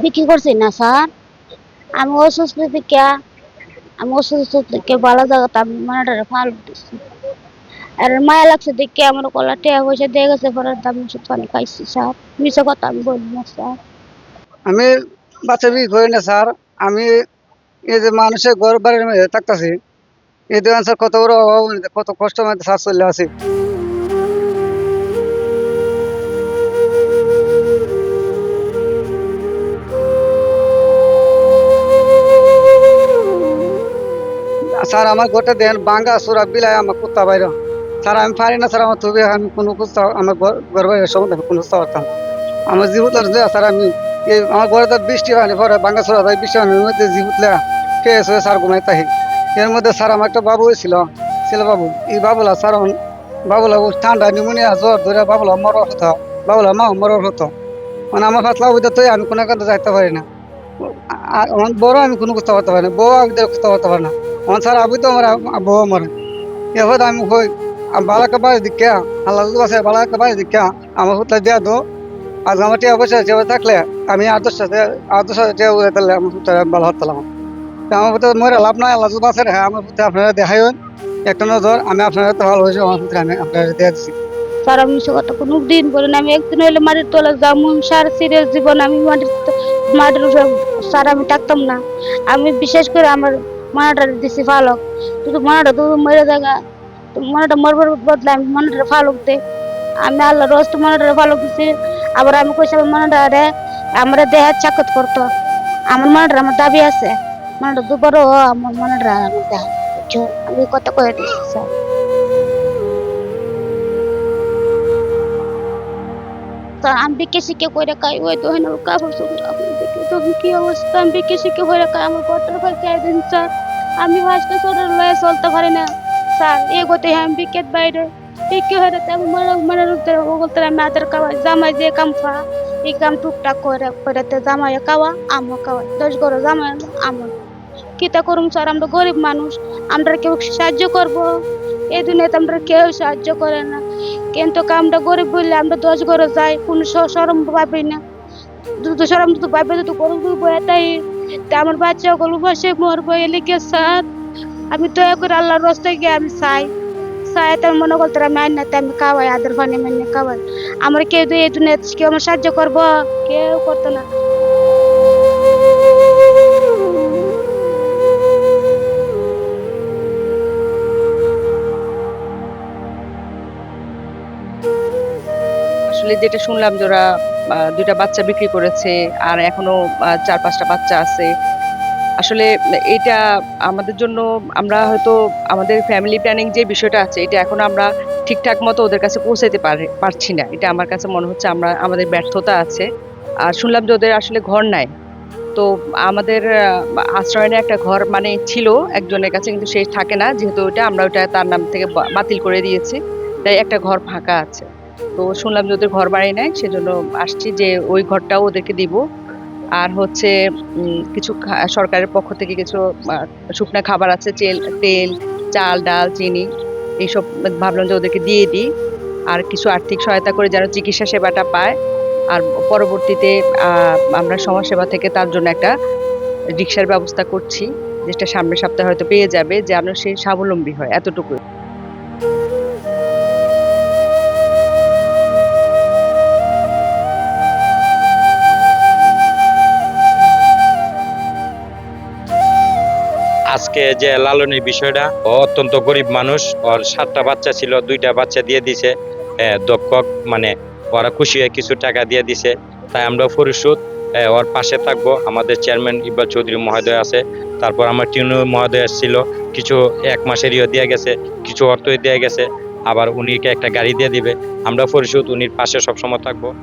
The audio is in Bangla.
বিক্রি করছি না, স্যার। আমি অসুস্থ থেকে, আমি অসুস্থ থেকে ভালো জায়গাতে আমি মানাটারে ফাল দিচ্ছি আর মায়া লাগছে দেখে আমার কলা টেয়া পয়সা দিয়ে গেছে, পরে আমি ওষুধ পানি খাইছি, স্যার। মিশে কথা আমি বলি না, স্যার। আমি বাচ্চা বিক্রি করি না, স্যার। আমি এই যে মানুষের ঘর বাড়ির মধ্যে থাকতেছি, এই দোকান স্যার কত বড় অভাব, কত কষ্ট মধ্যে স্যার চলে আসি। স্যার আমার ঘরটা দেন, বাঙ্গা সুরা বিলাই আমার কুত্তা বাইর স্যার, আমি পারি না, স্যার আমার তবে আমি কোনো কুত্তা আমার বাইরের সম্বন্ধে কোনো কুস্তা পারতাম আমার জীবিত স্যার, আমি এই আমার ঘরে তো বৃষ্টি হয়নি পরে বাঙ্গা সুরা তাই বৃষ্টি হয়নি মধ্যে জীবিতলে খেয়ে শুয়ে স্যার ঘুমাই তাহি এর মধ্যে স্যার আমার একটা বাবু ছিল ছিল বাবু। এই বাবুলা, স্যার বাবুলা ঠান্ডা নিউমোনিয়া জ্বর ধরে বাবুলা মরর হতো। বাবুলা, মা মরর হতো। মানে আমার পাতলা বুঝতে তো আমি কোনো কাজে যাইতে পারি না। আর বড় আমি কোনো করতে পারতে পারি না বউ আমি করতে পারতে পারি না। আমার স্যার আবু তো আমার আ- বউ মরে এবার আমি হই বালাকে বাড়ি দিকে আল্লাহ আছে বালাকে বাড়ি দিকে আমার হুতলা দিয়া দো আজ আমার টিয়া পয়সা চেয়ে থাকলে আমি আট দশটা টিয়া উড়ে তাহলে আমার হুতলা ভালো হতাম আমার হুতে মরে লাভ নাই আল্লাহ আছে হ্যাঁ আমার হুতে আপনারা দেখাই একটা নজর আমি আপনারা তো ভালো হয়েছে আমার আমি আপনারা দিয়ে দিচ্ছি স্যার আমি কথা কোনো দিন বলি আমি একদিন হইলে মাটির তোলা যাব সার সিরিয়াস জীবন আমি মাটির মাটির উপরে আমি থাকতাম না আমি বিশেষ করে আমার মানাটা দিছি ফালক কিন্তু মানাটা তো মরে জায়গা তো মানাটা মরবার বদলে আমি মানাটা ফালক দে আমি আল্লাহ রোজ মানাটা ফালক দিছি আবার আমি কইছি আমার মানাটা রে আমরা দেহ চাকত করতো আমার মানাটা আমার দাবি আছে মানাটা দুবারও আমার মানাটা আমার দেহ বুঝছ? আমি কথা কয়ে দিচ্ছি স্যার তা আমি বিকে শিখে করে খাই ওই তো হেন আপনি দেখে তো কি অবস্থা? আমি বিকে শিখে করে খাই আমার ঘরটার ভাই চাই দিন, স্যার। আমি ভাজটা ছোটো লয়ে চলতে পারি না। স্যার এগোতে আমি বিকেট বাইরে। বিকে হয়ে আমি মনে মনে রূপতে বলতে আমি আদার খাওয়াই জামাই যে কাম খা এই কাম টুকটাক করে করে জামাই খাওয়া, আমও খাওয়াই দশ গরো জামাই আমও। কিতা করুম, স্যার? আমরা গরিব মানুষ। আমরা কেউ সাহায্য করব? এই দুনিয়াতে আমরা কেউ সাহায্য করে না। কিন্তু আমরা গরিব বললে আমরা দশ ঘরে যাই, কোনো সরম পাবি না। দুটো সরম তো পাবে তো গরিব বয়ে তাই তা আমার বাচ্চা গুলো বসে মরবো এলিকে সাথ আমি দয়া করে আল্লাহর রাস্তায় গিয়ে আমি চাই। চাই তার মনে করতে আমি আইনাতে আমি খাওয়াই, আদের পানি মানে খাওয়াই। আমার কেউ তো এই দুনিয়াতে কেউ আমার সাহায্য করব, কেউ করতো না। আসলে যেটা শুনলাম যে ওরা দুইটা বাচ্চা বিক্রি করেছে আর এখনও চার পাঁচটা বাচ্চা আছে। আসলে এটা আমাদের জন্য, আমরা হয়তো আমাদের ফ্যামিলি প্ল্যানিং যে বিষয়টা আছে, এটা এখন আমরা ঠিকঠাক মতো ওদের কাছে পৌঁছাতে পারে, পারছি না। এটা আমার কাছে মনে হচ্ছে আমরা, আমাদের ব্যর্থতা আছে। আর শুনলাম যে ওদের আসলে ঘর নাই। তো আমাদের আশ্রয়নে একটা ঘর মানে ছিল একজনের কাছে, কিন্তু সে থাকে না। যেহেতু ওটা আমরা ওটা তার নাম থেকে বাতিল করে দিয়েছি। তাই একটা ঘর ফাঁকা আছে। তো শুনলাম যে ওদের ঘর বাড়ি নেয় সেজন্য আসছি যে ওই ঘরটাও ওদেরকে দিব। আর হচ্ছে কিছু সরকারের পক্ষ থেকে কিছু শুকনো খাবার আছে তেল তেল, চাল, ডাল, চিনি, এইসব ভাবলাম যে ওদেরকে দিয়ে দিই। আর কিছু আর্থিক সহায়তা করে যেন চিকিৎসা সেবাটা পায়। আর পরবর্তীতে আমরা সমাজসেবা থেকে তার জন্য একটা রিক্সার ব্যবস্থা করছি, যেটা সামনের সপ্তাহে হয়তো পেয়ে যাবে যেন সে স্বাবলম্বী হয় এতটুকু আজকে যে লালনের বিষয়টা ও অত্যন্ত গরিব মানুষ ওর সাতটা বাচ্চা ছিল দুইটা বাচ্চা দিয়ে দিছে। হ্যাঁ, দক্ষ মানে ওরা খুশি হয়ে কিছু টাকা দিয়ে দিছে। তাই আমরা হ্যাঁ, ওর পাশে থাকব। আমাদের চেয়ারম্যান ইকবাল চৌধুরী মহোদয় আছে। তারপর আমার টিনু মহোদয় ছিল। কিছু এক মাসের ইয়ে দিয়ে গেছে কিছু অর্থ দিয়ে গেছে। আবার উনিকে একটা গাড়ি দিয়ে দিবে। আমরা পরিশোধ উনির পাশে সবসময় থাকব।